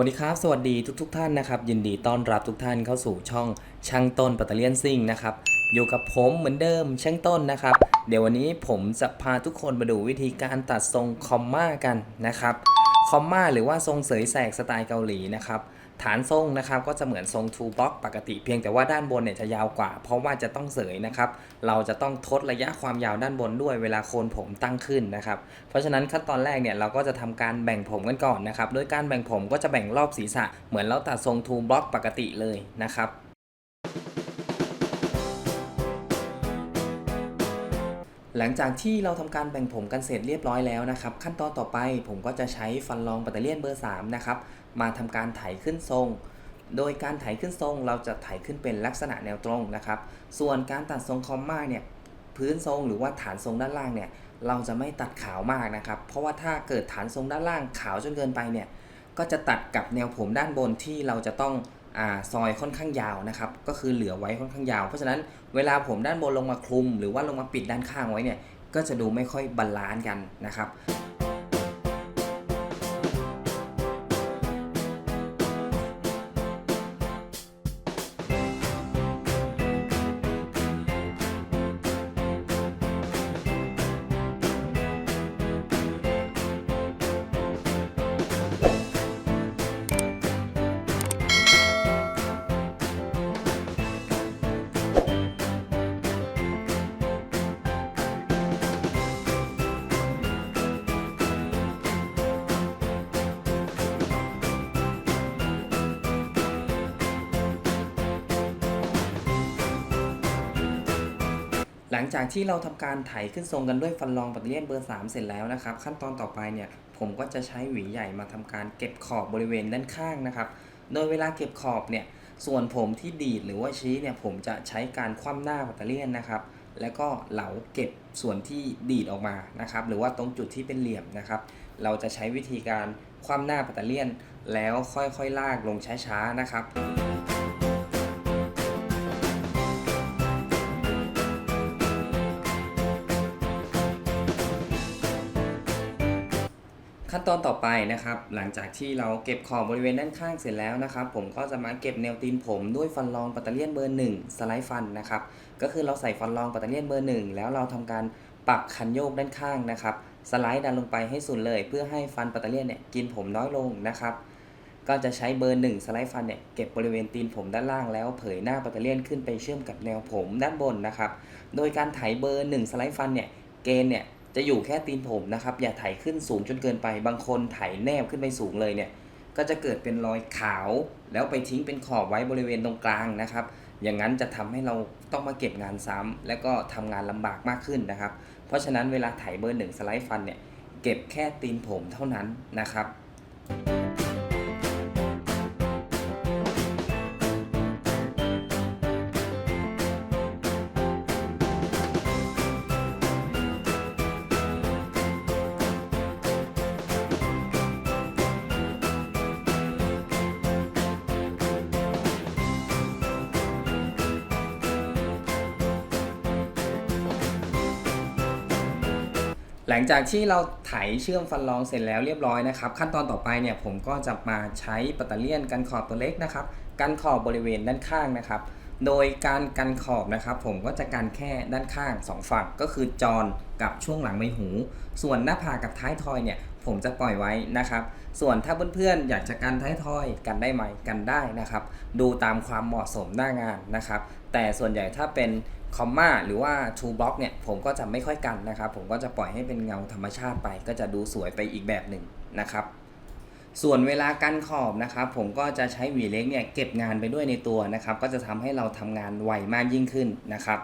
วัสดีครับ สวัสดีทุกทท่านนะครับ ยินดีต้อนรับทุกท่านเข้าสู่ช่องช่างต้นปัตเตอร์เลียนซิ่งนะครับ อยู่กับผมเหมือนเดิมช่างต้นนะครับ เดี๋ยววันนี้ผมจะพาทุกคนมาดูวิธีการตัดทรงคอมมากันนะครับ คอมมาหรือว่าทรงเสยแสกสไตล์เกาหลีนะครับ ฐานทรงนะครับก็จะเหมือนทรงทูบ็อกปกติเพียงแต่ว่าด้านบนเนี่ยจะยาวกว่า เพราะว่าจะต้องเสยนะครับ เราจะต้องทดระยะความยาวด้านบนด้วยเวลาโคนผมตั้งขึ้นนะครับ เพราะฉะนั้นขั้นตอนแรกเนี่ยเราก็จะทำการแบ่งผมกันก่อนนะครับโดยการแบ่งผมก็จะแบ่งรอบศีรษะ เหมือนเราตัดทรงทูบ็อกปกติเลยนะครับหลังจากที่เราทำการแบ่งผมกันเสร็จเรียบร้อยแล้วนะครับ ขั้นตอนต่อไปผมก็จะใช้ฟันรองปัตเตอร์เลียนเบอร์3นะครับ มาทำการไถขึ้นทรง โดยการไถขึ้นทรงเราจะไถขึ้นเป็นลักษณะแนวตรงนะครับ ส่วนการตัดทรงคอมมาเนี่ยพื้นทรงหรือว่าฐานทรงด้านล่างเนี่ยเราจะไม่ตัดขาวมากนะครับ เพราะว่าถ้าเกิดฐานทรงด้านล่างขาวจนเกินไปเนี่ยก็จะตัดกับแนวผมด้านบนที่เราจะต้องอาซอยค่อนข้างยาวนะครับ ก็คือเหลือไว้ค่อนข้างยาว เพราะฉะนั้นเวลาผมด้านบนลงมาคลุม หรือว่าลงมาปิดด้านข้างไว้เนี่ยก็จะดูไม่ค่อยบาลานซ์กันนะครับ หลังจากที่เราทำการไถขึ้นทรงกันด้วยฟันรองปัตเลียนเบอร์ 3 เสร็จแล้วนะครับ ขั้นตอนต่อไปเนี่ยผมก็จะใช้หวีใหญ่มาทำการเก็บขอบบริเวณด้านข้างนะครับ โดยเวลาเก็บขอบเนี่ยส่วนผมที่ดีดหรือว่าชี้เนี่ยผมจะใช้การคว่ำหน้าปัตเตเลียนนะครับ แล้วก็เหลาเก็บส่วนที่ดีดออกมานะครับ หรือว่าตรงจุดที่เป็นเหลี่ยมนะครับ เราจะใช้วิธีการคว่ำหน้าปัตเตอร์เลียน แล้วค่อยๆลากลงช้าๆนะครับ ขั้นตอนต่อไปนะครับ หลังจากที่เราเก็บขอบบริเวณด้านข้างเสร็จแล้วนะครับ ผมก็จะมาเก็บแนวตีนผมด้วยฟันรองปัตเตอร์เลียนเบอร์1สไลด์ฟันนะครับ ก็คือเราใส่ฟันรองปัตเตอร์เลียนเบอร์1แล้วเราทำการปรับคันโยกด้านข้างนะครับ สไลด์ดันลงไปให้สุดเลย เพื่อให้ฟันปัตเตอร์เลียนเนี่ยกินผมน้อยลงนะครับ ก็จะใช้เบอร์1สไลด์ฟันเนี่ยเก็บบริเวณตีนผมด้านล่างแล้วเผยหน้าปัตเตอร์เลียนขึ้นไปเชื่อมกับแนวผมด้านบนนะครับ โดยการไถเบอร์1สไลด์ฟันเนี่ยเกณฑ์เนี่ย จะอยู่แค่ตีนผมนะครับ อย่าไถขึ้นสูงจนเกินไป บางคนไถแนบขึ้นไปสูงเลยเนี่ย ก็จะเกิดเป็นรอยขาว แล้วไปทิ้งเป็นขอบไว้บริเวณตรงกลางนะครับ อย่างนั้นจะทำให้เราต้องมาเก็บงานซ้ำแล้วก็ทำงานลำบากมากขึ้นนะครับ เพราะฉะนั้นเวลาไถเบอร์หนึ่งสไลด์ฟันเนี่ย เก็บแค่ตีนผมเท่านั้นนะครับ หลังจากที่เราไถเชื่อมฟันรองเสร็จแล้วเรียบร้อยนะครับ ขั้นตอนต่อไปเนี่ยผมก็จะมาใช้ปัตเตอร์เลียนกันขอบตัวเล็กนะครับกันขอบบริเวณด้านข้างนะครับ โดยการกันขอบนะครับผมก็จะกันแค่ด้านข้างสองฝั่งก็คือจอนกับช่วงหลังใบหู ส่วนหน้าผากกับท้ายทอยเนี่ยผมจะปล่อยไว้นะครับ ส่วนถ้าเพื่อนๆอยากจะกันท้ายทอยกันได้ไหมกันได้นะครับ ดูตามความเหมาะสมหน้างานนะครับ แต่ส่วนใหญ่ถ้าเป็นคอมมาหรือว่าทูบล็อกเนี่ยผมก็จะไม่ค่อยกันนะครับ ผมก็จะปล่อยให้เป็นเงาธรรมชาติไป ก็จะดูสวยไปอีกแบบหนึ่งนะครับ ส่วนเวลากันขอบนะครับผมก็จะใช้หวีเล็กเนี่ยเก็บงานไปด้วยในตัวนะครับ ก็จะทำให้เราทำงานไวมากยิ่งขึ้นนะครับ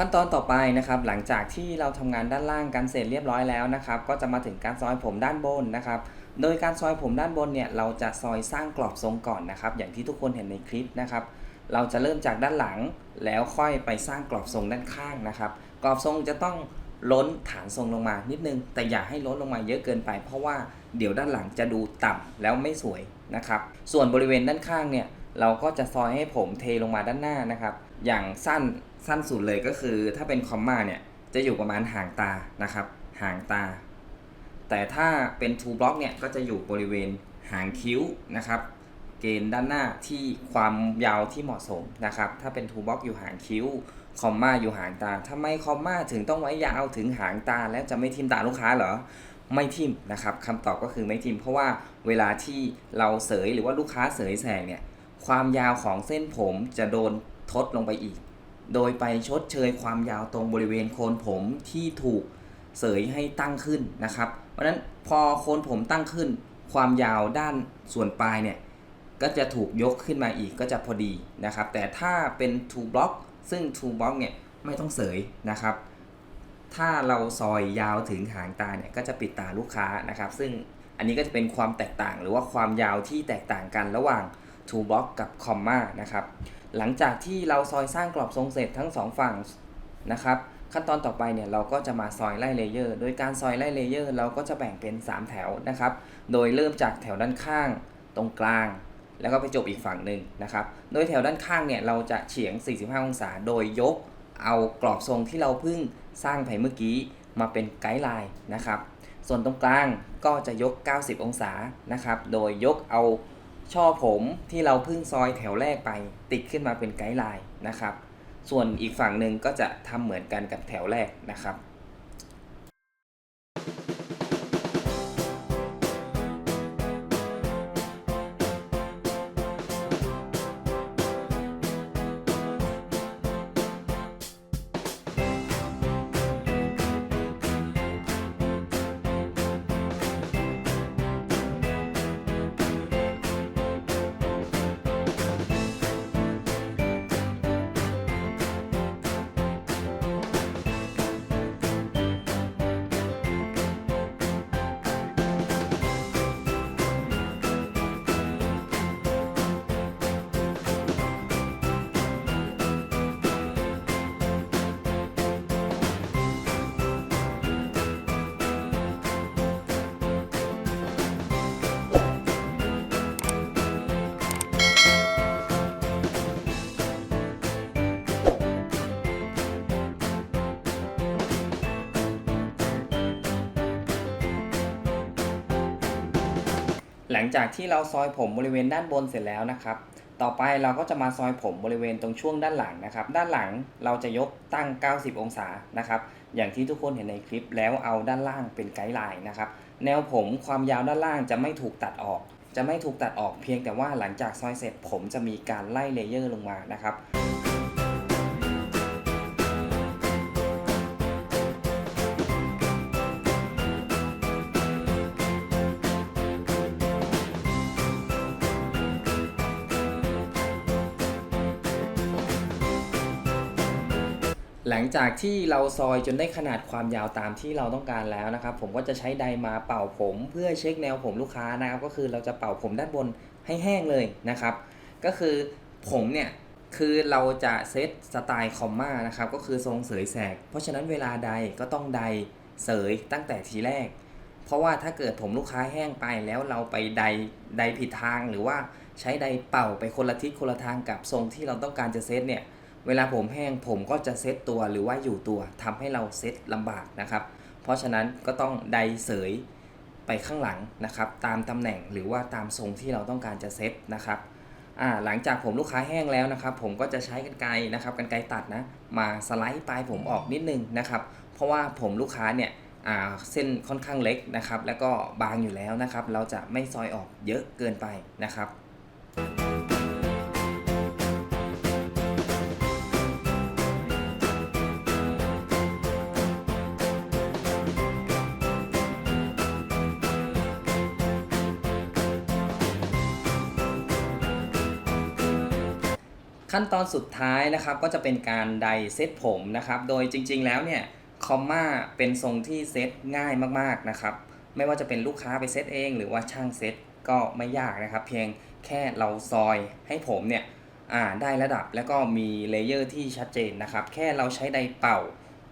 ขั้นตอนต่อไปนะครับหลังจากที่เราทำงานด้านล่างกันเสร็จเรียบร้อยแล้วนะครับก็จะมาถึงการซอยผมด้านบนนะครับโดยการซอยผมด้านบนเนี่ยเราจะซอยสร้างกรอบทรงก่อนนะครับ อย่างที่ทุกคนเห็นในคลิปนะครับ เราจะเริ่มจากด้านหลังแล้วค่อยไปสร้างกรอบทรงด้านข้างนะครับ กรอบทรงจะต้องล้นฐานทรงลงมานิดนึง แต่อย่าให้ล้นลงมาเยอะเกินไป เพราะว่าเดี๋ยวด้านหลังจะดูต่ำแล้วไม่สวยนะครับ ส่วนบริเวณด้านข้างเนี่ยเราก็จะซอยให้ผมเทลงมาด้านหน้านะครับ อย่างสั้น สั้นสุดเลยก็คือถ้าเป็นคอมมาเนี่ยจะอยู่ประมาณห่างตานะครับ ห่างตา แต่ถ้าเป็นทูบล็อกเนี่ยก็จะอยู่บริเวณหางคิ้วนะครับ เกณฑ์ด้านหน้าที่ความยาวที่เหมาะสมนะครับ ถ้าเป็นทูบ็อกอยู่หางคิ้วคอมมาอยู่หางตาทำไมคอมมาถึงต้องไว้ยาวถึงหางตา แล้วจะไม่ทิมตาลูกค้าเหรอไม่ทิมนะครับคำตอบก็คือไม่ทิม เพราะว่าเวลาที่เราเสยหรือว่าลูกค้าเสยแสงเนี่ยความยาวของเส้นผมจะโดนทดลงไปอีก โดยไปชดเชยความยาวตรงบริเวณโคนผมที่ถูกเสยให้ตั้งขึ้นนะครับ เพราะฉะนั้นพอโคนผมตั้งขึ้น ความยาวด้านส่วนปลายเนี่ยก็จะถูกยกขึ้นมาอีกก็จะพอดีนะครับ แต่ถ้าเป็น two block ซึ่ง two block เนี่ยไม่ต้องเสยนะครับ ถ้าเราซอยยาวถึงหางตาเนี่ยก็จะปิดตาลูกค้านะครับ ซึ่งอันนี้ก็จะเป็นความแตกต่าง หรือว่าความยาวที่แตกต่างกันระหว่าง two block กับ comma นะครับ หลังจากที่เราซอยสร้างกรอบทรงเสร็จทั้งสองฝั่งนะครับขั้นตอนต่อไปเนี่ยเราก็จะมาซอยไล่เลเยอร์ โดยการซอยไล่เลเยอร์เราก็จะแบ่งเป็น 3 แถวนะครับ โดยเริ่มจากแถวด้านข้างตรงกลาง แล้วก็ไปจบอีกฝั่งหนึ่งนะครับ โดยแถวด้านข้างเนี่ยเราจะเฉียง 45 องศา โดยยกเอากรอบทรงที่เราเพิ่งสร้างไปเมื่อกี้มาเป็นไกด์ไลน์นะครับ ส่วนตรงกลางก็จะยก 90 องศานะครับ โดยยกเอา ช่อผมที่เราเพิ่งซอยแถวแรกไป ติดขึ้นมาเป็นไกด์ไลน์นะครับ ส่วนอีกฝั่งหนึ่งก็จะทำเหมือนกันกับแถวแรกนะครับ หลังจากที่เราซอยผมบริเวณด้านบนเสร็จแล้วนะครับ ต่อไปเราก็จะมาซอยผมบริเวณตรงช่วงด้านหลังนะครับ ด้านหลังเราจะยกตั้ง 90 องศานะครับ อย่างที่ทุกคนเห็นในคลิปแล้วเอาด้านล่างเป็นไกด์ไลน์นะครับ แนวผมความยาวด้านล่างจะไม่ถูกตัดออก จะไม่ถูกตัดออกเพียงแต่ว่าหลังจากซอยเสร็จผมจะมีการไล่เลเยอร์ลงมานะครับ หลังจากที่เราซอยจนได้ขนาดความยาวตามที่เราต้องการแล้วนะครับ ผมก็จะใช้ไดมาเป่าผม เพื่อเช็คแนวผมลูกค้านะครับก็คือเราจะเป่าผมด้านบนให้แห้งเลยนะครับ ก็คือผมเนี่ยคือเราจะเซตสไตล์คอมมานะครับก็คือทรงเสยแสก เพราะฉะนั้นเวลาใดก็ต้องใดเสยตั้งแต่ทีแรก เพราะว่าถ้าเกิดผมลูกค้าแห้งไปแล้วเราไปใดใดผิดทางหรือว่าใช้ใดเป่าไปคนละทิศคนละทางกับทรงที่เราต้องการจะเซตเนี่ย เวลาผมแห้งผมก็จะเซตตัวหรือว่าอยู่ตัวทำให้เราเซตลำบากนะครับ เพราะฉะนั้นก็ต้องไดเสยไปข้างหลังนะครับ ตามตำแหน่งหรือว่าตามทรงที่เราต้องการจะเซตนะครับหลังจากผมลูกค้าแห้งแล้วนะครับ ผมก็จะใช้กันไกรนะครับกันไกรตัดนะมาสไลด์ปลายผมออกนิดนึงนะครับ เพราะว่าผมลูกค้าเนี่ยเส้นค่อนข้างเล็กนะครับ แล้วก็บางอยู่แล้วนะครับ เราจะไม่ซอยออกเยอะเกินไปนะครับ ขั้นตอนสุดท้ายนะครับก็จะเป็นการไดเซตผมนะครับ โดยจริง ๆ แล้วเนี่ยคอมมาเป็นทรงที่เซตง่ายมากๆนะครับ ไม่ว่าจะเป็นลูกค้าไปเซตเอง หรือว่าช่างเซตก็ไม่ยากนะครับ เพียงแค่เราซอยให้ผมเนี่ยได้ระดับแล้วก็มีเลเยอร์ที่ชัดเจนนะครับ แค่เราใช้ไดเป่า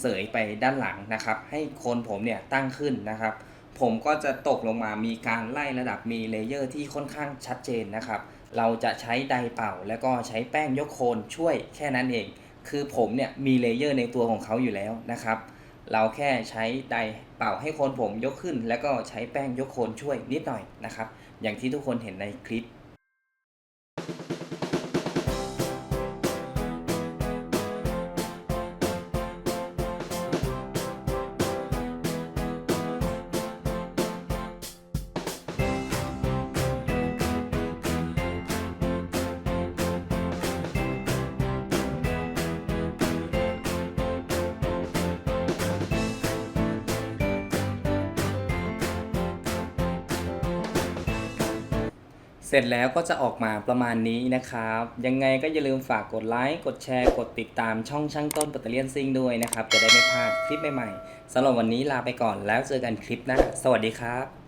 เสยไปด้านหลังนะครับ ให้โคนผมเนี่ยตั้งขึ้นนะครับ ผมก็จะตกลงมามีการไล่ระดับมีเลเยอร์ที่ค่อนข้างชัดเจนนะครับ เราจะใช้ไดเป่า แล้วก็ใช้แป้งยกโคนช่วยแค่นั้นเอง คือผมเนี่ยมีเลเยอร์ในตัวของเขาอยู่แล้วนะครับ เราแค่ใช้ไดเป่าให้โคนผมยกขึ้น แล้วก็ใช้แป้งยกโคนช่วยนิดหน่อยนะครับ อย่างที่ทุกคนเห็นในคลิป เสร็จแล้วก็จะออกมาประมาณนี้นะครับ ยังไงก็อย่าลืมฝากกดไลค์ กดแชร์ กดติดตามช่องช่างต้นปัตเตอร์เลียนซิงด้วยนะครับ จะได้ไม่พลาดคลิปใหม่ๆสำหรับวันนี้ลาไปก่อนแล้วเจอกันคลิปหน้า สวัสดีครับ